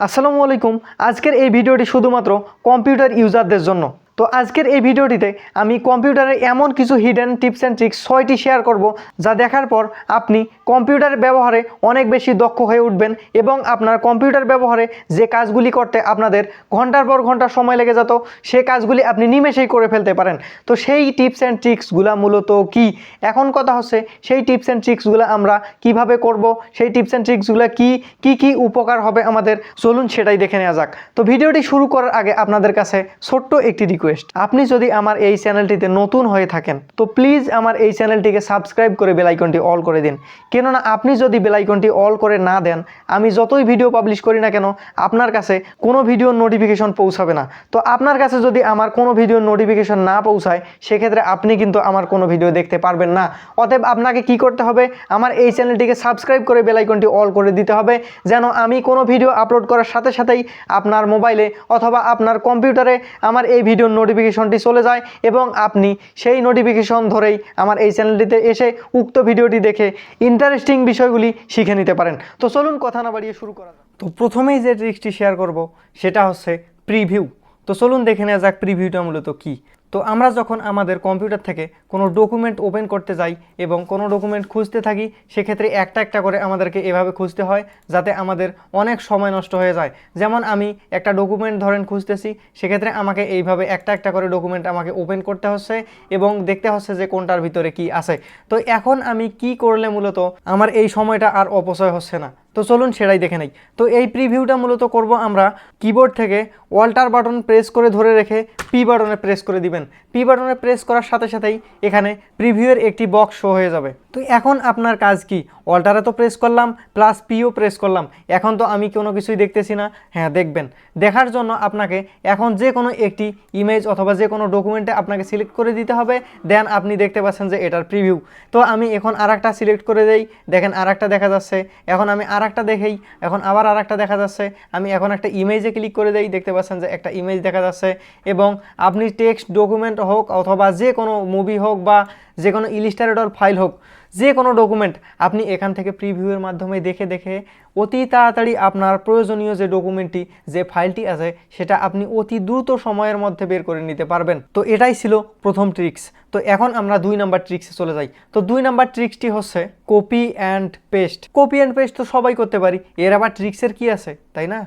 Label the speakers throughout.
Speaker 1: আসসালামু আলাইকুম। আজকের এই ভিডিওটি শুধুমাত্র কম্পিউটার ইউজারদের জন্য। তো আজকের এই ভিডিওটিতে আমি কম্পিউটারে এমন কিছু হিডেন টিপস অ্যান্ড ট্রিক্স ছয়টি শেয়ার করব যা দেখার পর আপনি কম্পিউটার ব্যবহারে অনেক বেশি দক্ষ হয়ে উঠবেন এবং আপনার কম্পিউটার ব্যবহারে যে কাজগুলি করতে আপনাদের ঘণ্টার পর ঘণ্টা সময় লেগে যেত, সে কাজগুলি আপনি নিমেষেই করে ফেলতে পারেন। তো সেই টিপস অ্যান্ড ট্রিক্সগুলো মূলত কি? এখন কথা হচ্ছে সেই টিপস অ্যান্ড ট্রিক্সগুলো আমরা কীভাবে করব, সেই টিপস অ্যান্ড ট্রিক্সগুলো কি কি কি উপকার হবে আমাদের? চলুন সেটাই দেখে নেওয়া যাক। তো ভিডিওটি শুরু করার আগে আপনাদের কাছে ছোট্ট একটি রিকোয়েস্ট আপনি যদি আমার এই চ্যানেলটিতে নতুন হয়ে থাকেন, তো প্লিজ আমার এই চ্যানেলটিকে সাবস্ক্রাইব করে বেলাইকনটি অল করে দিন। কেননা আপনি যদি বেলাইকনটি অল করে না দেন, আমি যতই ভিডিও পাবলিশ করি না কেন, আপনার কাছে কোনো ভিডিওর নোটিফিকেশন পৌঁছাবে না। তো আপনার কাছে যদি আমার কোনো ভিডিওর নোটিফিকেশন না পৌঁছায়, সেক্ষেত্রে আপনি কিন্তু আমার কোনো ভিডিও দেখতে পারবেন না। অতএব আপনাকে কি করতে হবে? আমার এই চ্যানেলটিকে সাবস্ক্রাইব করে বেলাইকনটি অল করে দিতে হবে, যেন আমি কোনো ভিডিও আপলোড করার সাথে সাথেই আপনার মোবাইলে অথবা আপনার কম্পিউটারে আমার এই ভিডিওর নোটিফিকেশনটি চলে যায় এবং আপনি সেই নোটিফিকেশন ধরেই আমার এই চ্যানেলটিতে এসে উক্ত ভিডিওটি দেখে ইন্টারেস্টিং বিষয়গুলি শিখে নিতে পারেন। তো চলুন কথা না বাড়িয়ে শুরু করা তো প্রথমেই যে ট্রিক্সটি শেয়ার করব, সেটা হচ্ছে প্রিভিউ তো চলুন দেখে নেওয়া যাক প্রিভিউটা মূলত কী। তো আমরা যখন আমাদের কম্পিউটার থেকে কোনো ডকুমেন্ট ওপেন করতে যাই এবং কোনো ডকুমেন্ট খুঁজতে থাকি, সেক্ষেত্রে একটা একটা করে আমাদেরকে এভাবে খুঁজতে হয় যাতে আমাদের অনেক সময় নষ্ট হয়ে যায়। যেমন আমি একটা ডকুমেন্ট ধরেন খুঁজতেছি, সেক্ষেত্রে আমাকে এইভাবে একটা একটা করে ডকুমেন্ট আমাকে ওপেন করতে হচ্ছে এবং দেখতে হচ্ছে যে কোনটার ভিতরে কি আছে। তো এখন আমি কি করলে মূলত আমার এই সময়টা আর অপচয় হচ্ছে না? তো চলুন সেটাই দেখে নেই। তো এই প্রিভিউটা মূলত করব আমরা কিবোর্ড থেকে ওয়াল্টার বাটন প্রেস করে ধরে রেখে পি বাটনে প্রেস করে দিবেন। পি বাটনে প্রেস করার সাথে সাথেই এখানে প্রিভিউয়ের একটি বক্স শো হয়ে যাবে। তো এখন আপনার কাজ কি? অল্টারে তো প্রেস করলাম প্লাস পিও প্রেস করলাম। এখন তো আমি কোনো কিছুই দেখতেছি না। হ্যাঁ দেখবেন। দেখার জন্য আপনাকে এখন যে কোনো একটি ইমেজ অথবা যে কোনো ডকুমেন্টে আপনাকে সিলেক্ট করে দিতে হবে। দেন আপনি দেখতে পাচ্ছেন যে এটার প্রিভিউ তো আমি এখন আর সিলেক্ট করে দেই। দেখেন আর দেখা যাচ্ছে। এখন আমি আর একটা দেখেই। এখন আবার আর একটা দেখা যাচ্ছে। আমি এখন একটা ইমেজে ক্লিক করে দেই। দেখতে পাচ্ছেন যে একটা ইমেজ দেখা যাচ্ছে। এবং আপনি টেক্সট ডকুমেন্ট হোক অথবা যে কোনো মুভি হোক বা যে কোনো ইলিস্টারেটর ফাইল হোক যে কোনো ডকুমেন্ট আপনি এখান থেকে প্রিভিউয়ের মাধ্যমে দেখে দেখে অতি তাড়াতাড়ি আপনার প্রয়োজনীয় যে ডকুমেন্টটি যে ফাইলটি আছে, সেটা আপনি অতি দ্রুত সময়ের মধ্যে বের করে নিতে পারবেন। তো এটাই ছিল প্রথম ট্রিক্স তো এখন আমরা দুই নাম্বার ট্রিক্সে চলে যাই। তো দুই নাম্বার ট্রিক্সটি হচ্ছে copy and paste copy and paste তো সবাই করতে পারি। এর আবার ট্রিক্সের কি আছে? তাই না?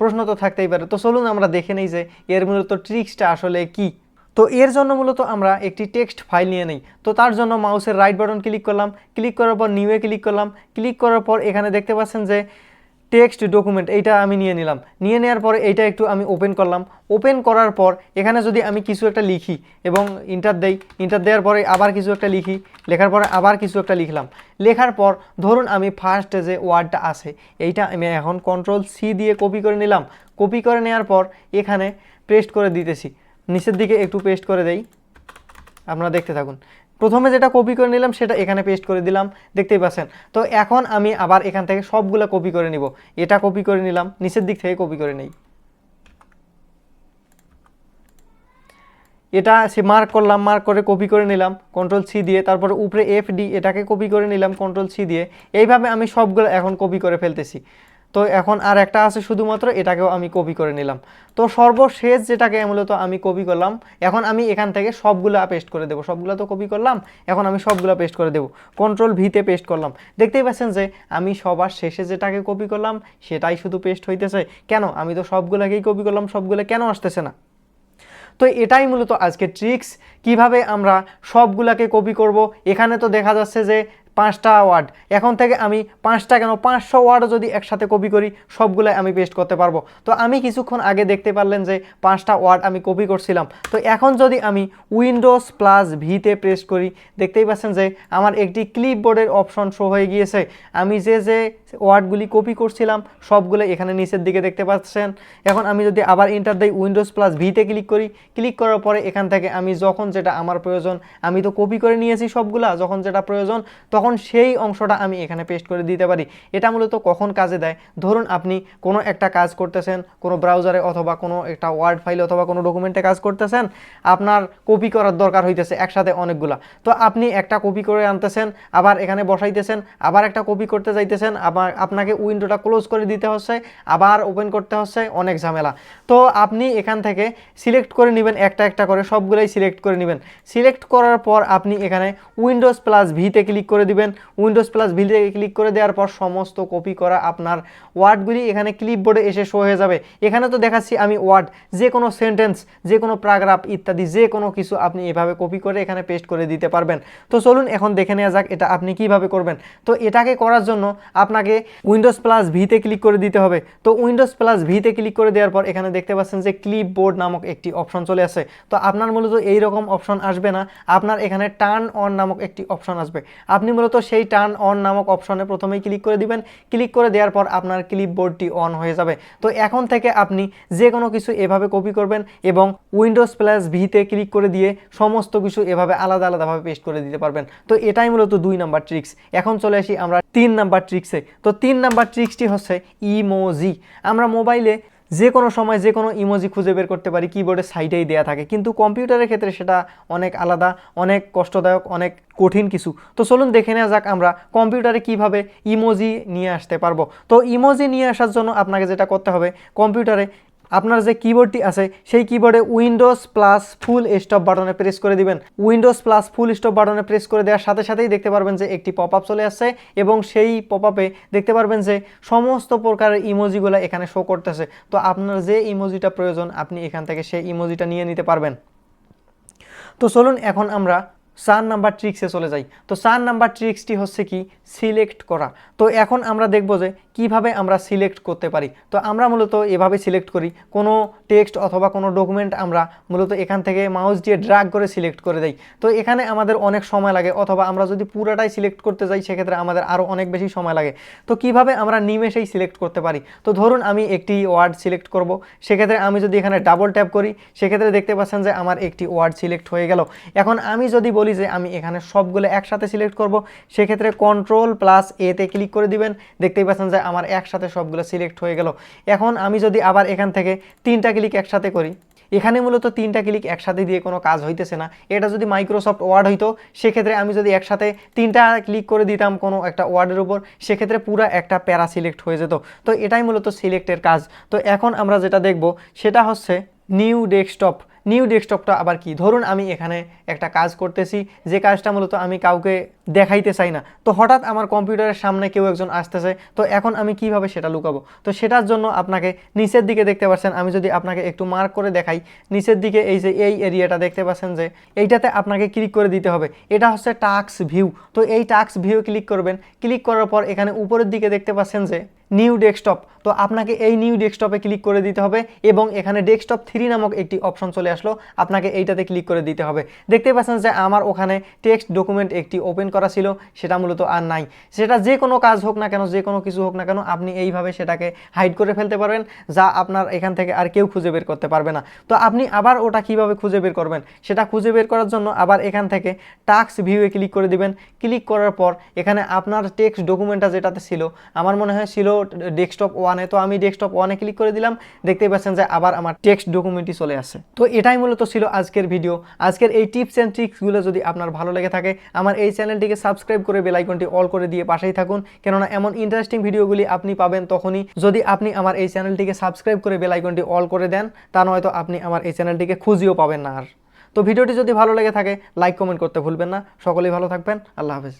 Speaker 1: প্রশ্ন তো থাকতেই পারে। তো চলুন আমরা দেখে নেই যে এর মূলত ট্রিক্সটা আসলে কি। তো এর জন্য মূলত আমরা একটি টেক্সট ফাইল নিয়ে নেই। তো তার জন্য মাউসের রাইট বাটন ক্লিক করলাম। ক্লিক করার পর নিউয়ে ক্লিক করলাম। ক্লিক করার পর এখানে দেখতে পাচ্ছেন যে টেক্সট ডকুমেন্ট এইটা আমি নিয়ে নিলাম। নিয়ে নেওয়ার পরে এইটা একটু আমি ওপেন করলাম। ওপেন করার পর এখানে যদি আমি কিছু একটা লিখি এবং ইন্টার দেই ইন্টার দেওয়ার পরে আবার কিছু একটা লিখি, লেখার পরে আবার কিছু একটা লিখলাম। লেখার পর ধরুন আমি ফার্স্ট যে ওয়ার্ডটা আছে, এইটা আমি এখন কন্ট্রোল সি দিয়ে কপি করে নিলাম। কপি করে নেওয়ার পর এখানে পেস্ট করে দিতেছি। নিচের দিকে একটু পেস্ট করে দেই। আপনারা দেখতে থাকুন। প্রথমে যেটা কপি করে নিলাম, সেটা এখানে পেস্ট করে দিলাম। দেখতেই পাচ্ছেন? তো এখন আমি আবার এখান থেকে সবগুলো কপি করে নিব। এটা কপি করে নিলাম, নিচের দিক থেকে কপি করে নেই। এটা সে মার্ক করলাম মার্ক করে কপি করে নিলাম কন্ট্রোল সি দিয়ে। তারপর উপরে এফ ডি এটাকে কপি করে নিলাম কন্ট্রোল সি দিয়ে। এইভাবে আমি সবগুলো এখন কপি করে ফেলতেছি। তো এখন আর একটা আছে শুধুমাত্র, এটাকেও আমি কপি করে নিলাম। তো সর্বশেষ যেটাকে মূলত আমি কপি করলাম, এখন আমি এখান থেকে সবগুলো পেস্ট করে দেবো। সবগুলো তো কপি করলাম, এখন আমি সবগুলো পেস্ট করে দেবো। কন্ট্রোল ভিতে পেস্ট করলাম। দেখতেই পাচ্ছেন যে, আমি সবার শেষে যেটাকে কপি করলাম, সেটাই শুধু পেস্ট হইতেছে। কেন? আমি তো সবগুলোকেই কপি করলাম, সবগুলো কেন আসতেছে না? তো এটাই মূলত আজকে ট্রিক্স কীভাবে আমরা সবগুলাকে কপি করব? এখানে তো দেখা যাচ্ছে যে পাঁচটা ওয়ার্ড। এখন থেকে আমি পাঁচটা কেন? পাঁচশো ওয়ার্ডও যদি একসাথে কপি করি, সবগুলাই আমি পেস্ট করতে পারব। তো আমি কিছুক্ষণ আগে দেখতে পারলেন যে পাঁচটা ওয়ার্ড আমি কপি করছিলাম। তো এখন যদি আমি উইন্ডোজ প্লাস ভিতে প্রেস করি, দেখতেই পাচ্ছেন যে আমার একটি ক্লিপবোর্ডের অপশন শো হয়ে গিয়েছে। আমি যে যে ওয়ার্ডগুলি কপি করছিলাম সবগুলো এখানে নিচের দিকে দেখতে পাচ্ছেন। এখন আমি যদি আবার ইন্টার দিই উইন্ডোজ প্লাস ভিতে ক্লিক করি ক্লিক করার পরে এখান থেকে আমি যখন যেটা আমার প্রয়োজন, আমি তো কপি করে নিয়েছি সবগুলা, যখন যেটা প্রয়োজন, তখন তখন সেই অংশটা আমি এখানে পেস্ট করে দিতে পারি। এটা মূলত কখন কাজে দেয়? ধরুন আপনি কোনো একটা কাজ করতেছেন, কোনো ব্রাউজারে অথবা কোনো একটা ওয়ার্ড ফাইল অথবা কোনো ডকুমেন্টে কাজ করতেছেন, আপনার কপি করার দরকার হইতেছে একসাথে অনেকগুলা। তো আপনি একটা কপি করে আনতেছেন, আবার এখানে বসাইতেছেন, আবার একটা কপি করতে যাইতেছেন, আবার আপনাকে উইন্ডোটা ক্লোজ করে দিতে হচ্ছে, আবার ওপেন করতে হচ্ছে, অনেক ঝামেলা। তো আপনি এখান থেকে সিলেক্ট করে নেবেন, একটা একটা করে সবগুলোই সিলেক্ট করে নেবেন। সিলেক্ট করার পর আপনি এখানে উইন্ডোজ প্লাস ভিতে ক্লিক করে দিবেন। উইন্ডোজ প্লাস ভিতে ক্লিক করে দেওয়ার পর সমস্ত কপি করা আপনার ওয়ার্ডগুলি এখানে ক্লিপবোর্ডে এসে শো হয়ে যাবে। এখানে তো দেখাচ্ছি আমি ওয়ার্ড, যে কোনো সেন্টেন্স যে কোনো প্যারাগ্রাফ ইত্যাদি, যে কোনো কিছু আপনি এভাবে কপি করে এখানে পেস্ট করে দিতে পারবেন। তো চলুন এখন দেখে নেওয়া যাক এটা আপনি কীভাবে করবেন। তো এটাকে করার জন্য আপনাকে উইন্ডোজ প্লাস ভিতে ক্লিক করে দিতে হবে। তো উইন্ডোজ প্লাস ভিতে ক্লিক করে দেওয়ার পর এখানে দেখতে পাচ্ছেন যে ক্লিপ বোর্ড নামক একটি অপশন চলে আসে। তো আপনার মূলত এইরকম অপশন আসবে না। আপনার এখানে টার্ন অন নামক একটি অপশন আসবে। আপনি মূলত সেই টার্ন অন নামক অপশনে প্রথমেই ক্লিক করে দিবেন। ক্লিক করে দেওয়ার পর আপনার ক্লিপ বোর্ডটি অন হয়ে যাবে। তো এখন থেকে আপনি যে কোনো কিছু এভাবে কপি করবেন এবং উইন্ডোজ প্লাস ভিতে ক্লিক করে দিয়ে সমস্ত কিছু এভাবে আলাদা আলাদাভাবে পেস্ট করে দিতে পারবেন। তো এটাই মূলত দুই নাম্বার ট্রিক্স। এখন চলে আসি আমরা তিন নাম্বার ট্রিক্সে। তো তিন নাম্বার ট্রিক্সটি হচ্ছে ইমোজি। আমরা মোবাইলে যে কোনো সময় যে কোনো ইমোজি খুঁজে বের করতে পারি কিবোর্ডের সাইডেই দেয়া থাকে। কিন্তু কম্পিউটারের ক্ষেত্রে সেটা অনেক আলাদা, অনেক কষ্টদায়ক, অনেক কঠিন কিছু। তো চলুন দেখে নেওয়া যাক আমরা কম্পিউটারে কীভাবে ইমোজি নিয়ে আসতে পারব। তো ইমোজি নিয়ে আসার জন্য আপনাকে যেটা করতে হবে, কম্পিউটারে আপনার যে কিবোর্ডটি আছে, সেই কিবোর্ডে উইন্ডোজ প্লাস ফুল স্টপ বাটনে প্রেস করে দিবেন। উইন্ডোজ প্লাস ফুল স্টপ বাটনে প্রেস করে দেওয়ার সাথে সাথেই দেখতে পারবেন যে একটি পপ আপ চলে আসছে এবং সেই পপ আপে দেখতে পারবেন যে সমস্ত প্রকারের ইমোজিগুলো এখানে শো করতেছে। তো আপনার যে ইমোজিটা প্রয়োজন, আপনি এখান থেকে সেই ইমোজিটা নিয়ে নিতে পারবেন। তো চলুন, এখন আমরা চার নাম্বার ট্রিক্সে চলে যাই। তো চার নাম্বার ট্রিক্সটি হচ্ছে কি? সিলেক্ট করা। তো এখন আমরা দেখব যে কীভাবে আমরা সিলেক্ট করতে পারি। তো আমরা মূলত এভাবে সিলেক্ট করি। কোনো টেক্সট অথবা কোনো ডকুমেন্ট আমরা মূলত এখান থেকে মাউস দিয়ে ড্রাগ করে সিলেক্ট করে দেই। তো এখানে আমাদের অনেক সময় লাগে অথবা আমরা যদি পুরোটাই সিলেক্ট করতে যাই সেক্ষেত্রে আমাদের আরও অনেক বেশি সময় লাগে। তো কীভাবে আমরা নিমেষেই সিলেক্ট করতে পারি? তো ধরুন আমি একটি ওয়ার্ড সিলেক্ট করব। সেক্ষেত্রে আমি যদি এখানে ডাবল ট্যাপ করি, সেক্ষেত্রে দেখতে পাচ্ছেন যে আমার একটি ওয়ার্ড সিলেক্ট হয়ে গেল। এখন আমি যদি যে আমি এখানে সবগুলো একসাথে সিলেক্ট করব, সেক্ষেত্রে কন্ট্রোল প্লাস এতে ক্লিক করে দিবেন। দেখতেই পাচ্ছেন যে আমার একসাথে সবগুলো সিলেক্ট হয়ে গেল। এখন আমি যদি আবার এখান থেকে তিনটা ক্লিক একসাথে করি, এখানে মূলত তিনটা ক্লিক একসাথে দিয়ে কোনো কাজ হইতেছে না। এটা যদি মাইক্রোসফট ওয়ার্ড হইতো, সেক্ষেত্রে আমি যদি একসাথে তিনটা ক্লিক করে দিতাম কোনো একটা ওয়ার্ডের উপর, সেক্ষেত্রে পুরো একটা প্যারা সিলেক্ট হয়ে যেত। তো এটাই মূলত সিলেক্টের কাজ। তো এখন আমরা যেটা দেখব, সেটা হচ্ছে নিউ ডেস্কটপ নিউ ডেস্কটপটা আবার কি? ধরুন আমি এখানে একটা কাজ করতেছি, যে কাজটা মূলত আমি কাউকে দেখাইতে চাই না। তো হঠাৎ আমার কম্পিউটারের সামনে কেউ একজন আসতেছে, তো এখন আমি কীভাবে সেটা লুকাবো? তো সেটার জন্য আপনাকে নিচের দিকে দেখতে পাচ্ছেন, আমি যদি আপনাকে একটু মার্ক করে দেখাই, নিচের দিকে এই যে এই এরিয়াটা দেখতে পাচ্ছেন যে, এইটাতে আপনাকে ক্লিক করে দিতে হবে। এটা হচ্ছে টাক্স ভিউ। তো এই টাক্স ভিউ ক্লিক করবেন। ক্লিক করার পর এখানে উপরের দিকে দেখতে পাচ্ছেন যে নিউ ডেস্কটপ তো আপনাকে এই নিউ ডেস্কটপে ক্লিক করে দিতে হবে এবং এখানে ডেস্কটপ থ্রি নামক একটি অপশন চলে আসলো। আপনাকে এইটাতে ক্লিক করে দিতে হবে। দেখতে পাচ্ছেন যে, আমার ওখানে টেক্সট ডকুমেন্ট একটি ওপেন করা ছিল, সেটা মূলত আর নাই। সেটা যে কোনো কাজ হোক না কেন, যে কোনো কিছু হোক না কেন, আপনি এইভাবে সেটাকে হাইড করে ফেলতে পারবেন, যা আপনার এখান থেকে আর কেউ খুঁজে বের করতে পারবে না। তো আপনি আবার ওটা কীভাবে খুঁজে বের করবেন? সেটা খুঁজে বের করার জন্য আবার এখান থেকে টাক্স ভিউয়ে ক্লিক করে দিবেন। ক্লিক করার পর এখানে আপনার টেক্সট ডকুমেন্টটা যেটাতে ছিল, আমার মনে হয় ছিল ডেস্কটপ ওয়ানে তো আমি ডেস্কটপ ওয়ানে ক্লিক করে দিলাম, দেখতেই পাচ্ছেন যে আবার আমার টেক্সট ডকুমেন্টই চলে আসে তো এটাই মূলত ছিল আজকের ভিডিও আজকের এই টিপস অ্যান্ড ট্রিক্সগুলো যদি আপনার ভালো লেগে থাকে, আমার এই চ্যানেলটিকে সাবস্ক্রাইব করে বেল আইকনটি অল করে দিয়ে পাশেই থাকুন। কেননা এমন ইন্টারেস্টিং ভিডিওগুলি আপনি পাবেন তখনই যদি আপনি আমার এই চ্যানেলটিকে সাবস্ক্রাইব করে বেল আইকনটি অল করে দেন, তা নয়তো আপনি আমার এই চ্যানেলটিকে খুঁজিও পাবেন না আর। তো ভিডিওটি যদি ভালো লেগে থাকে লাইক কমেন্ট করতে ভুলবেন না। সকলেই ভালো থাকবেন। আল্লাহ হাফেজ।